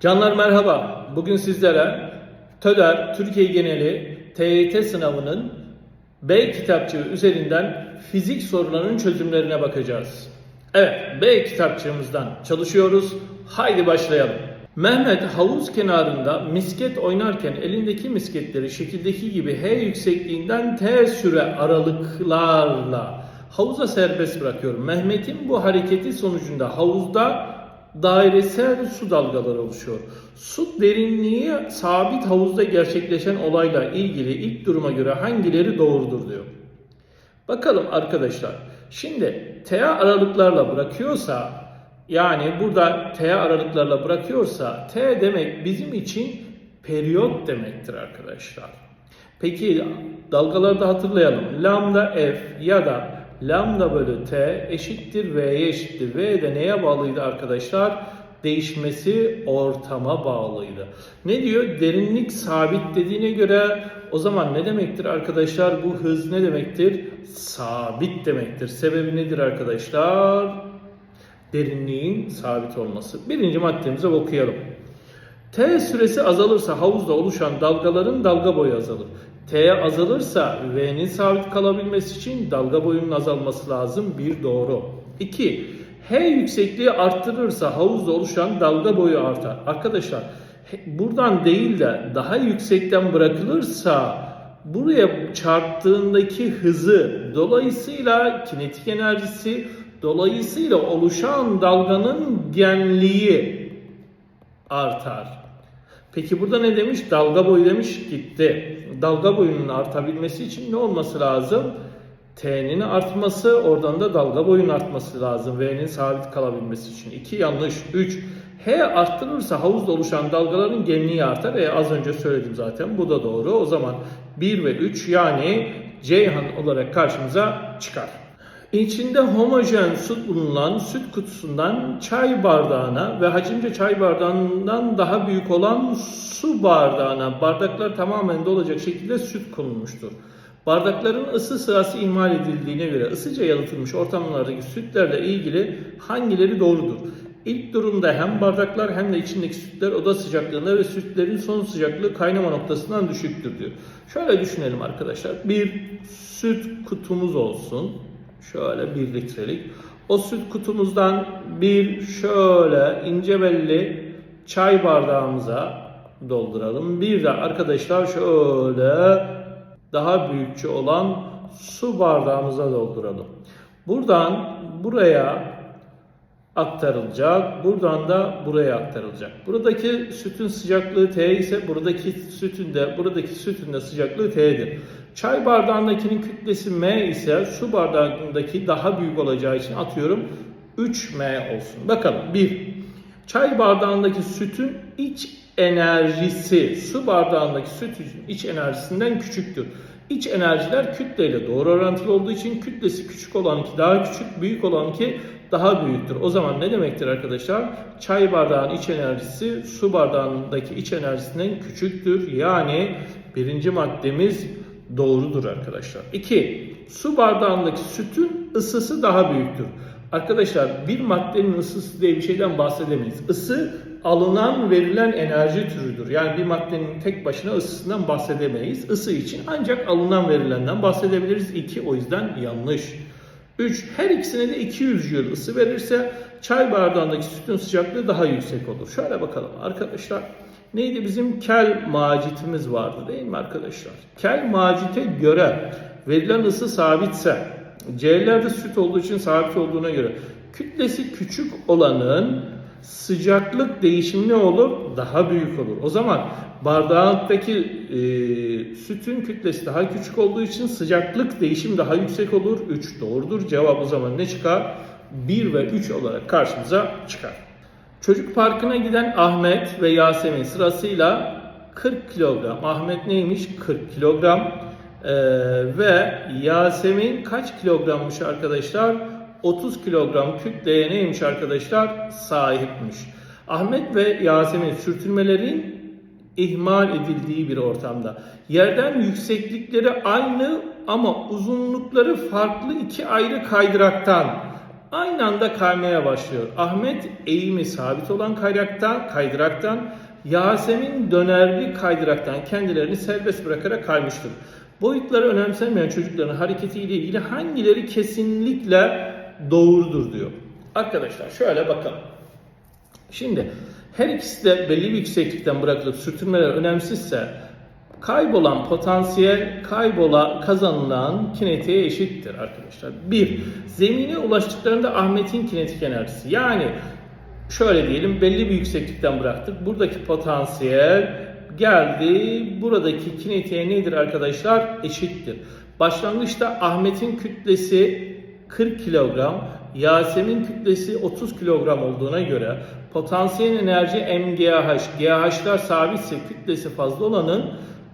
Canlar merhaba. Bugün sizlere TÖDER Türkiye geneli TYT sınavının B kitapçığı üzerinden fizik sorularının çözümlerine bakacağız. Evet, B kitapçığımızdan çalışıyoruz. Haydi başlayalım. Mehmet havuz kenarında misket oynarken elindeki misketleri şekildeki gibi H yüksekliğinden T süre aralıklarla havuza serbest bırakıyorum. Mehmet'in bu hareketi sonucunda havuzda dairesel su dalgaları oluşuyor. Su derinliği sabit havuzda gerçekleşen olayla ilgili ilk duruma göre hangileri doğrudur diyor. Bakalım arkadaşlar. Şimdi T aralıklarla bırakıyorsa yani burada T aralıklarla bırakıyorsa T demek bizim için periyot demektir arkadaşlar. Peki dalgaları da hatırlayalım. Lambda F ya da lambda bölü T eşittir V'ye eşittir. V de neye bağlıydı arkadaşlar? Değişmesi ortama bağlıydı. Ne diyor? Derinlik sabit dediğine göre o zaman ne demektir arkadaşlar? Bu hız ne demektir? Sabit demektir. Sebebi nedir arkadaşlar? Derinliğin sabit olması. Birinci maddemize okuyalım. T süresi azalırsa havuzda oluşan dalgaların dalga boyu azalır. T azalırsa V'nin sabit kalabilmesi için dalga boyunun azalması lazım. Bir doğru. 2. H yüksekliği arttırırsa havuzda oluşan dalga boyu artar. Arkadaşlar buradan değil de daha yüksekten bırakılırsa buraya çarptığındaki hızı dolayısıyla kinetik enerjisi dolayısıyla oluşan dalganın genliği artar. Peki burada ne demiş? Dalga boyu demiş gitti. Dalga boyunun artabilmesi için ne olması lazım? T'nin artması, oradan da dalga boyunun artması lazım. V'nin sabit kalabilmesi için. 2 yanlış. 3. H arttırılırsa havuzda oluşan dalgaların genliği artar. E az önce söyledim zaten. Bu da doğru. O zaman 1 ve 3 yani Ceyhan olarak karşımıza çıkar. İçinde homojen süt bulunan süt kutusundan çay bardağına ve hacimce çay bardağından daha büyük olan su bardağına bardaklar tamamen dolacak şekilde süt konulmuştur. Bardakların ısı sırası ihmal edildiğine göre ısıca yalıtılmış ortamlardaki sütlerle ilgili hangileri doğrudur? İlk durumda hem bardaklar hem de içindeki sütler oda sıcaklığında ve sütlerin son sıcaklığı kaynama noktasından düşüktür diyor. Şöyle düşünelim arkadaşlar. Bir süt kutumuz olsun. Şöyle bir litrelik. O süt kutumuzdan bir şöyle ince belli çay bardağımıza dolduralım. Bir de arkadaşlar şöyle daha büyükçe olan su bardağımıza dolduralım. Buradan buraya aktarılacak. Buradan da buraya aktarılacak. Buradaki sütün sıcaklığı T ise buradaki sütün de buradaki sütün de sıcaklığı T'dir. Çay bardağındakinin kütlesi M ise su bardağındaki daha büyük olacağı için atıyorum 3M olsun. Bakalım 1. Çay bardağındaki sütün iç enerjisi su bardağındaki sütün iç enerjisinden küçüktür. İç enerjiler kütleyle doğru orantılı olduğu için kütlesi küçük olanki daha küçük, büyük olanki daha büyüktür. O zaman ne demektir arkadaşlar? Çay bardağının iç enerjisi su bardağındaki iç enerjisinden küçüktür. Yani birinci maddemiz doğrudur arkadaşlar. 2. Su bardağındaki sütün ısısı daha büyüktür. Arkadaşlar bir maddenin ısısı diye bir şeyden bahsedemeyiz. Isı alınan verilen enerji türüdür. Yani bir maddenin tek başına ısısından bahsedemeyiz. Isı için ancak alınan verilenden bahsedebiliriz. 2 o yüzden yanlış. 3. Her ikisine de 200 yıl ısı verirse çay bardağındaki sütün sıcaklığı daha yüksek olur. Şöyle bakalım arkadaşlar. Neydi bizim kel macitimiz vardı değil mi arkadaşlar? Kel macite göre verilen ısı sabitse C'lerde süt olduğu için sabit olduğuna göre kütlesi küçük olanın sıcaklık değişimi ne olur? Daha büyük olur. O zaman bardağındaki e, sütün kütlesi daha küçük olduğu için sıcaklık değişimi daha yüksek olur. 3 doğrudur. Cevap o zaman ne çıkar? 1 ve 3 olarak karşımıza çıkar. Çocuk parkına giden Ahmet ve Yasemin sırasıyla 40 kilogram. Ahmet neymiş? 40 kilogram. Ee, ve Yasemin kaç kilogrammış arkadaşlar? 30 kilogram kütleye neymiş arkadaşlar? Sahipmiş. Ahmet ve Yasemin sürtünmelerin ihmal edildiği bir ortamda. Yerden yükseklikleri aynı ama uzunlukları farklı iki ayrı kaydıraktan aynı anda kaymaya başlıyor. Ahmet eğimi sabit olan kaydıraktan, kaydıraktan, Yasemin dönerli kaydıraktan kendilerini serbest bırakarak kaymıştır. Boyutları önemsenmeyen çocukların hareketiyle ilgili hangileri kesinlikle doğrudur diyor. Arkadaşlar şöyle bakalım. Şimdi her ikisi de belli bir yükseklikten bırakılıp sürtünmeler önemsizse kaybolan potansiyel kaybola kazanılan kinetiğe eşittir arkadaşlar. Bir, zemine ulaştıklarında Ahmet'in kinetik enerjisi yani şöyle diyelim belli bir yükseklikten bıraktık. Buradaki potansiyel geldi. Buradaki kinetiğe nedir arkadaşlar? Eşittir. Başlangıçta Ahmet'in kütlesi 40 kilogram, Yasemin kütlesi 30 kilogram olduğuna göre potansiyel enerji MGH, GH'lar sabitse kütlesi fazla olanın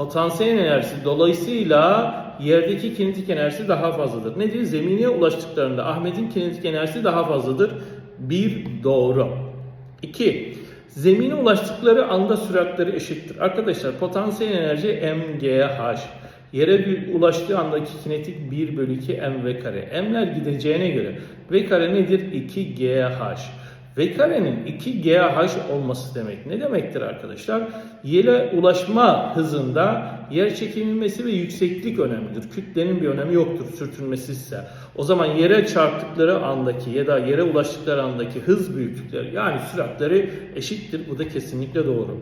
potansiyel enerjisi dolayısıyla yerdeki kinetik enerjisi daha fazladır. Nedir? Zemine ulaştıklarında Ahmet'in kinetik enerjisi daha fazladır. Bir doğru. 2. Zemine ulaştıkları anda süratleri eşittir. Arkadaşlar potansiyel enerji mgh. Yere bir ulaştığı andaki kinetik 1 bölü 2 mv kare. M'ler gideceğine göre v kare nedir? 2gh. V karenin 2GH olması demek ne demektir arkadaşlar? Yere ulaşma hızında yer çekilmesi ve yükseklik önemlidir. Kütlenin bir önemi yoktur sürtünmesizse. O zaman yere çarptıkları andaki ya da yere ulaştıkları andaki hız büyüklükleri yani süratleri eşittir. Bu da kesinlikle doğru.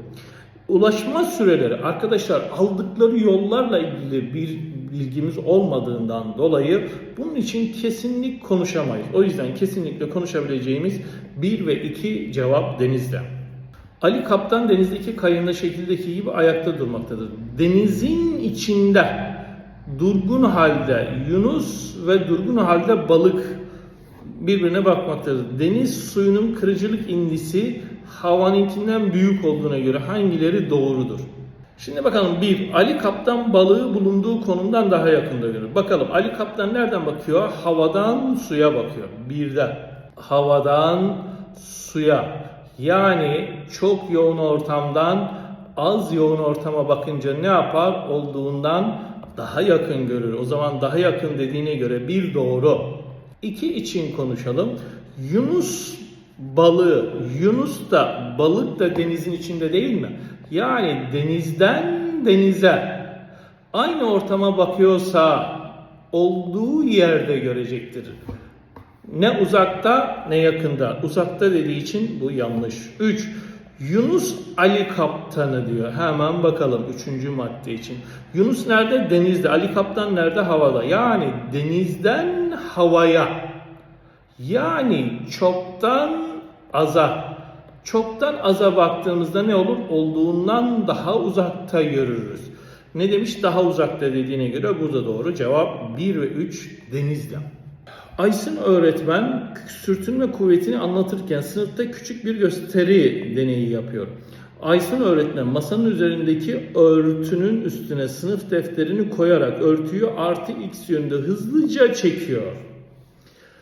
Ulaşma süreleri arkadaşlar aldıkları yollarla ilgili bir bilgimiz olmadığından dolayı bunun için kesinlik konuşamayız. O yüzden kesinlikle konuşabileceğimiz 1 ve 2 cevap denizde. Ali Kaptan denizdeki kayığında şekildeki gibi ayakta durmaktadır. Denizin içinde durgun halde Yunus ve durgun halde balık birbirine bakmaktadır. Deniz suyunun kırıcılık indisi havanınkinden büyük olduğuna göre hangileri doğrudur? Şimdi bakalım bir Ali Kaptan balığı bulunduğu konumdan daha yakında görür. Bakalım Ali Kaptan nereden bakıyor? Havadan suya bakıyor. Birde havadan suya. Yani çok yoğun ortamdan az yoğun ortama bakınca ne yapar? Olduğundan daha yakın görür. O zaman daha yakın dediğine göre bir doğru. İki için konuşalım. Yunus balığı, Yunus da balık da denizin içinde değil mi? Yani denizden denize aynı ortama bakıyorsa olduğu yerde görecektir. Ne uzakta ne yakında. Uzakta dediği için bu yanlış. 3. Yunus Ali Kaptanı diyor. Hemen bakalım 3. madde için. Yunus nerede? Denizde. Ali Kaptan nerede? Havada. Yani denizden havaya. Yani çoktan aza. Çoktan aza baktığımızda ne olur? Olduğundan daha uzakta görürüz. Ne demiş? Daha uzakta dediğine göre bu da doğru. Cevap 1 ve 3 denizde. Aysin öğretmen sürtünme kuvvetini anlatırken sınıfta küçük bir gösteri deneyi yapıyor. Aysun öğretmen masanın üzerindeki örtünün üstüne sınıf defterini koyarak örtüyü artı x yönünde hızlıca çekiyor.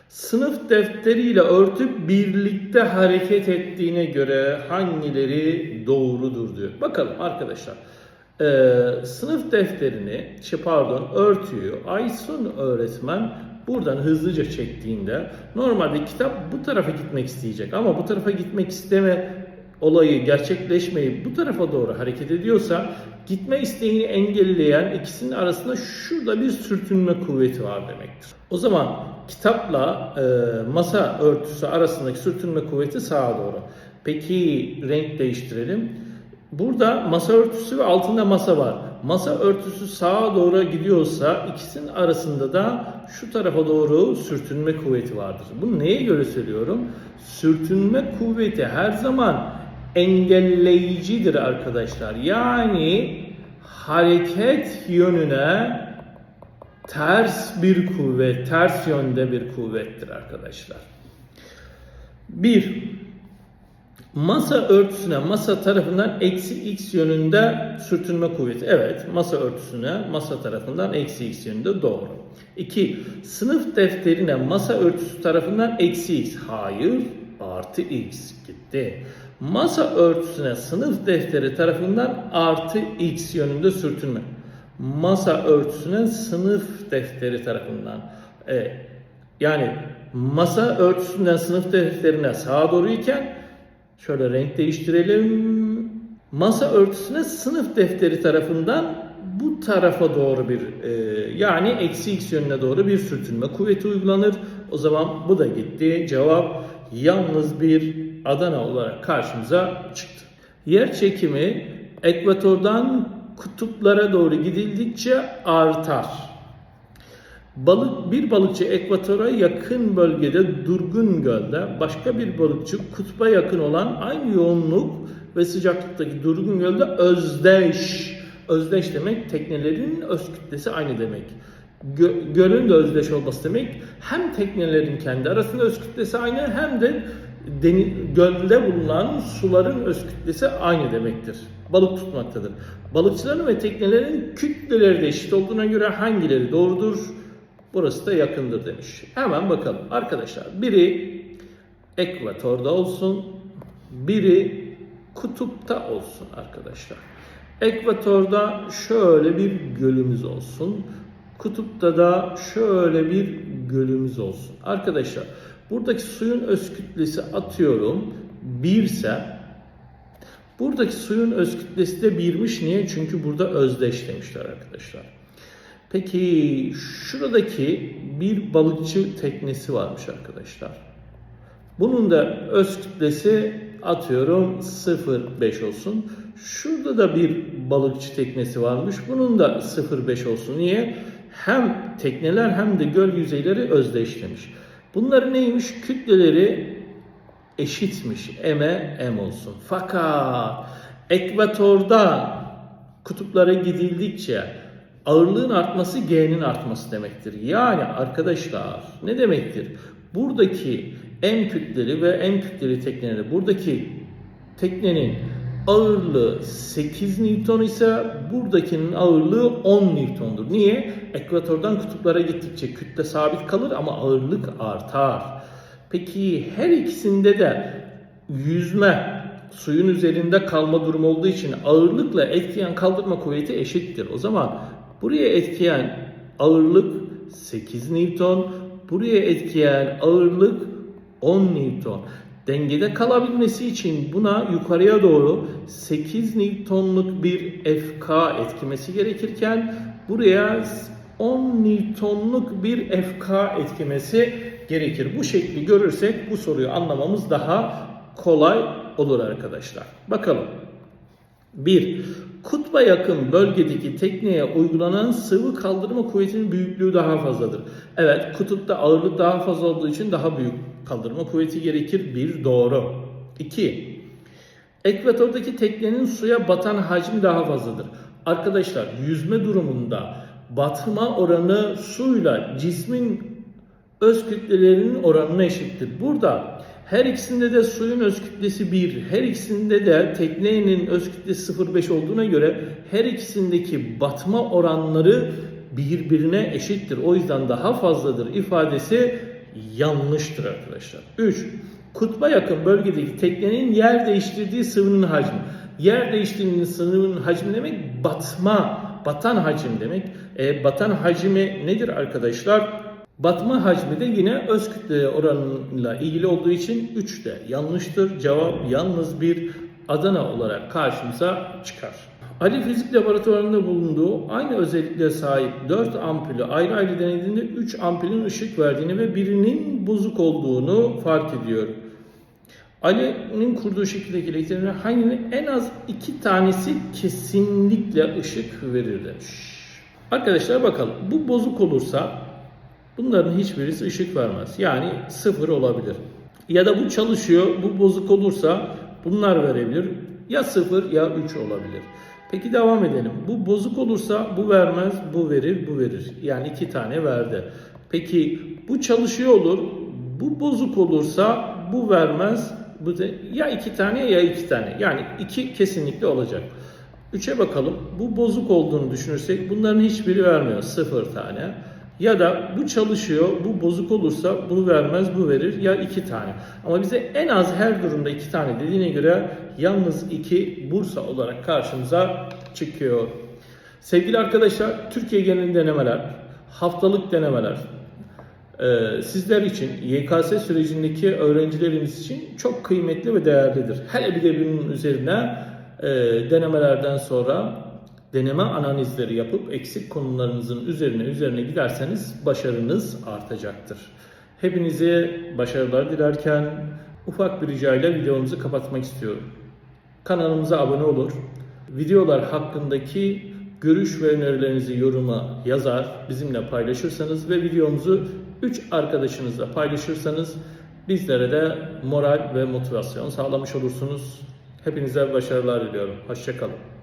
Sınıf defteriyle örtüp birlikte hareket ettiğine göre hangileri doğrudur diyor. Bakalım arkadaşlar. Ee, sınıf defterini, şey pardon örtüyü Aysun öğretmen buradan hızlıca çektiğinde normalde kitap bu tarafa gitmek isteyecek ama bu tarafa gitmek isteme olayı gerçekleşmeyip bu tarafa doğru hareket ediyorsa gitme isteğini engelleyen ikisinin arasında şurada bir sürtünme kuvveti var demektir. O zaman kitapla e, masa örtüsü arasındaki sürtünme kuvveti sağa doğru. Peki renk değiştirelim. Burada masa örtüsü ve altında masa var. Masa örtüsü sağa doğru gidiyorsa ikisinin arasında da şu tarafa doğru sürtünme kuvveti vardır. Bunu neye göre söylüyorum? Sürtünme kuvveti her zaman engelleyicidir arkadaşlar. Yani hareket yönüne ters bir kuvvet, ters yönde bir kuvvettir arkadaşlar. Bir, masa örtüsüne masa tarafından eksi x yönünde sürtünme kuvveti. Evet, masa örtüsüne masa tarafından eksi x yönünde doğru. İki, sınıf defterine masa örtüsü tarafından eksi x. Hayır, artı x gitti. Masa örtüsüne sınıf defteri tarafından artı x yönünde sürtünme. Masa örtüsüne sınıf defteri tarafından. E, yani masa örtüsünden sınıf defterine sağa doğru iken şöyle renk değiştirelim. Masa örtüsüne sınıf defteri tarafından bu tarafa doğru bir e, yani eksi x yönüne doğru bir sürtünme kuvveti uygulanır. O zaman bu da gitti. Cevap yalnız bir Adana olarak karşımıza çıktı. Yer çekimi ekvatordan kutuplara doğru gidildikçe artar. Balık bir balıkçı ekvatora yakın bölgede durgun gölde, başka bir balıkçı kutba yakın olan aynı yoğunluk ve sıcaklıktaki durgun gölde özdeş. Özdeş demek teknelerin öz kütlesi aynı demek. Gö- gölün de özdeş olması demek hem teknelerin kendi arasında öz kütlesi aynı hem de deni- gölde bulunan suların öz kütlesi aynı demektir. Balık tutmaktadır. Balıkçıların ve teknelerin kütleleri de eşit olduğuna göre hangileri doğrudur? Burası da yakındır demiş. Hemen bakalım. Arkadaşlar biri ekvatorda olsun, biri kutupta olsun arkadaşlar. Ekvatorda şöyle bir gölümüz olsun. Kutupta da şöyle bir gölümüz olsun. Arkadaşlar buradaki suyun öz kütlesi atıyorum 1 ise buradaki suyun öz kütlesi de 1'miş. Niye? Çünkü burada özdeş demişler arkadaşlar. Peki şuradaki bir balıkçı teknesi varmış arkadaşlar. Bunun da öz kütlesi atıyorum 0.5 olsun. Şurada da bir balıkçı teknesi varmış. Bunun da 0.5 olsun. Niye? Hem tekneler hem de göl yüzeyleri özdeşlemiş. Bunların neymiş? Kütleleri eşitmiş. M'e M olsun. Fakat ekvatorda kutuplara gidildikçe ağırlığın artması G'nin artması demektir. Yani arkadaşlar ne demektir? Buradaki M kütleli ve M kütleli tekneleri buradaki teknenin ağırlığı 8 Newton ise buradakinin ağırlığı 10 Newton'dur. Niye? Ekvatordan kutuplara gittikçe kütle sabit kalır ama ağırlık artar. Peki her ikisinde de yüzme suyun üzerinde kalma durumu olduğu için ağırlıkla etkileyen kaldırma kuvveti eşittir. O zaman buraya etkileyen ağırlık 8 Newton, buraya etkileyen ağırlık 10 Newton. Dengede kalabilmesi için buna yukarıya doğru 8 Newton'luk bir FK etkimesi gerekirken buraya 10 Newton'luk bir FK etkimesi gerekir. Bu şekli görürsek bu soruyu anlamamız daha kolay olur arkadaşlar. Bakalım. 1. Kutba yakın bölgedeki tekneye uygulanan sıvı kaldırma kuvvetinin büyüklüğü daha fazladır. Evet, kutupta ağırlık daha fazla olduğu için daha büyük kaldırma kuvveti gerekir. Bir doğru. 2. Ekvatordaki teknenin suya batan hacmi daha fazladır. Arkadaşlar yüzme durumunda batma oranı suyla cismin öz kütlelerinin oranına eşittir. Burada her ikisinde de suyun öz kütlesi 1, her ikisinde de teknenin öz kütlesi 0,5 olduğuna göre her ikisindeki batma oranları birbirine eşittir. O yüzden daha fazladır ifadesi yanlıştır arkadaşlar. 3. Kutba yakın bölgedeki teknenin yer değiştirdiği sıvının hacmi. Yer değiştirdiğinin sıvının hacmi demek batma, batan hacim demek. E, batan hacmi nedir arkadaşlar? Batma hacmi de yine öz kütle oranıyla ilgili olduğu için 3 de yanlıştır. Cevap yalnız bir Adana olarak karşımıza çıkar. Ali Fizik Laboratuvarı'nda bulunduğu aynı özelliklere sahip 4 ampulü ayrı ayrı denediğinde 3 ampulün ışık verdiğini ve birinin bozuk olduğunu fark ediyor. Ali'nin kurduğu şekildeki elektriklerin hanginin en az iki tanesi kesinlikle ışık verir demiş. Arkadaşlar bakalım bu bozuk olursa bunların hiçbirisi ışık vermez. Yani sıfır olabilir. Ya da bu çalışıyor bu bozuk olursa bunlar verebilir. Ya sıfır ya 3 olabilir. Peki devam edelim. Bu bozuk olursa bu vermez, bu verir, bu verir. Yani iki tane verdi. Peki bu çalışıyor olur. Bu bozuk olursa bu vermez. Bu de, ya iki tane ya iki tane. Yani iki kesinlikle olacak. Üçe bakalım. Bu bozuk olduğunu düşünürsek bunların hiçbiri vermiyor. Sıfır tane. Ya da bu çalışıyor, bu bozuk olursa bunu vermez, bu verir ya iki tane. Ama bize en az her durumda iki tane dediğine göre yalnız iki Bursa olarak karşımıza çıkıyor. Sevgili arkadaşlar, Türkiye genelinde denemeler, haftalık denemeler, e, sizler için, YKS sürecindeki öğrencilerimiz için çok kıymetli ve değerlidir. Hele bir de bunun üzerine e, denemelerden sonra deneme analizleri yapıp eksik konularınızın üzerine üzerine giderseniz başarınız artacaktır. Hepinize başarılar dilerken ufak bir ricayla videomuzu kapatmak istiyorum. Kanalımıza abone olur. Videolar hakkındaki görüş ve önerilerinizi yoruma yazar, bizimle paylaşırsanız ve videomuzu 3 arkadaşınızla paylaşırsanız bizlere de moral ve motivasyon sağlamış olursunuz. Hepinize başarılar diliyorum. Hoşçakalın.